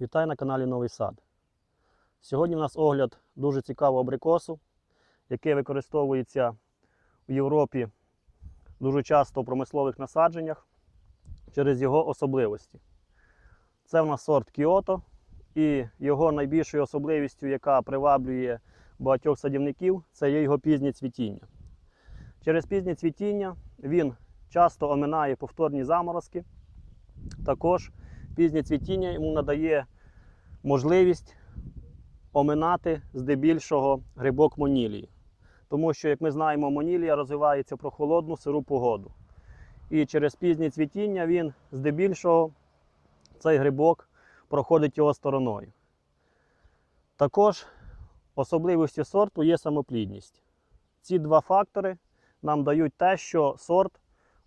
Вітаю на каналі Новий Сад. Сьогодні у нас огляд дуже цікавого абрикосу, який використовується в Європі дуже часто в промислових насадженнях через його особливості. Це в нас сорт Кіото, і його найбільшою особливістю, яка приваблює багатьох садівників, це є його пізнє цвітіння. Через пізнє цвітіння він часто оминає повторні заморозки. Також пізнє цвітіння йому надає можливість оминати здебільшого грибок монілії. Тому що, як ми знаємо, монілія розвивається в прохолодну сиру погоду. І через пізнє цвітіння він здебільшого цей грибок проходить його стороною. Також особливістю сорту є самоплідність. Ці два фактори нам дають те, що сорт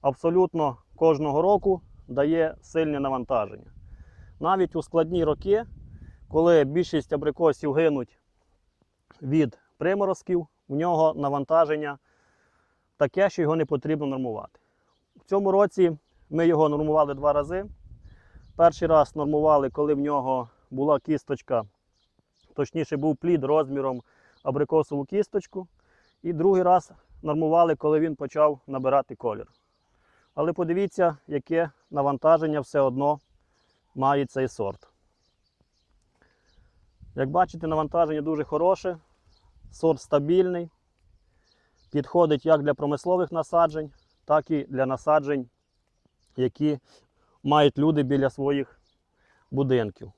абсолютно кожного року дає сильне навантаження. Навіть у складні роки, коли більшість абрикосів гинуть від приморозків, в нього навантаження таке, що його не потрібно нормувати. В цьому році ми його нормували два рази. Перший раз нормували, коли в нього була кісточка, точніше був плід розміром абрикосову кісточку. І другий раз нормували, коли він почав набирати колір. Але подивіться, яке навантаження все одно має цей сорт. Як бачите, навантаження дуже хороше, сорт стабільний, підходить як для промислових насаджень, так і для насаджень, які мають люди біля своїх будинків.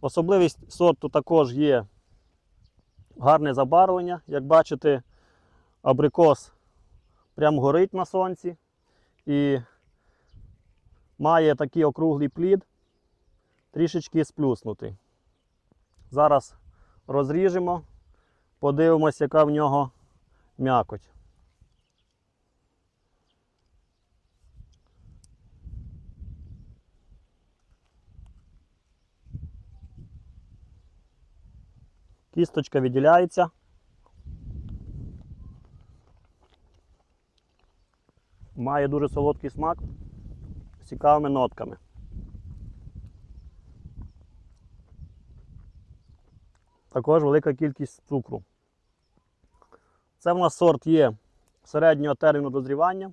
Особливість сорту також є гарне забарвлення. Як бачите, абрикос прям горить на сонці і має такий округлий плід, трішечки сплюснутий. Зараз розріжемо, подивимось, яка в нього м'якоть. Кісточка відділяється. Має дуже солодкий смак цікавими нотками. Також велика кількість цукру. Це в нас сорт є середнього терміну дозрівання.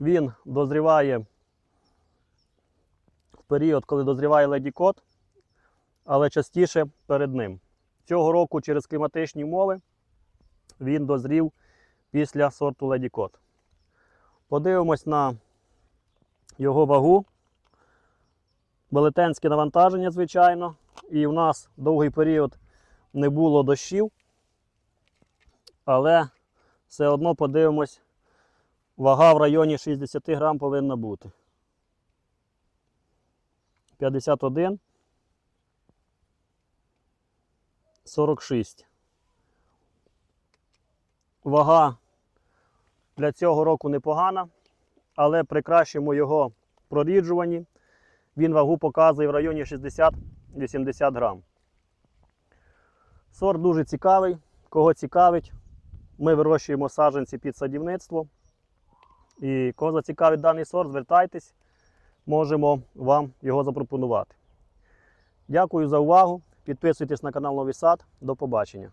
Він дозріває в період, коли дозріває леді кот, але частіше перед ним. Цього року через кліматичні умови він дозрів після сорту Леді Кот. Подивимось на його вагу. Велетенське навантаження, звичайно. І в нас довгий період не було дощів. Але все одно подивимось, вага в районі 60 грам повинна бути. 51. 46. Вага для цього року непогана, але при кращому його проріджуванні він вагу показує в районі 60-80 грам. Сорт дуже цікавий. Кого цікавить, ми вирощуємо саджанці під садівництво. І кого зацікавить даний сорт, звертайтесь, можемо вам його запропонувати. Дякую за увагу. Підписуйтесь на канал Новий Сад. До побачення.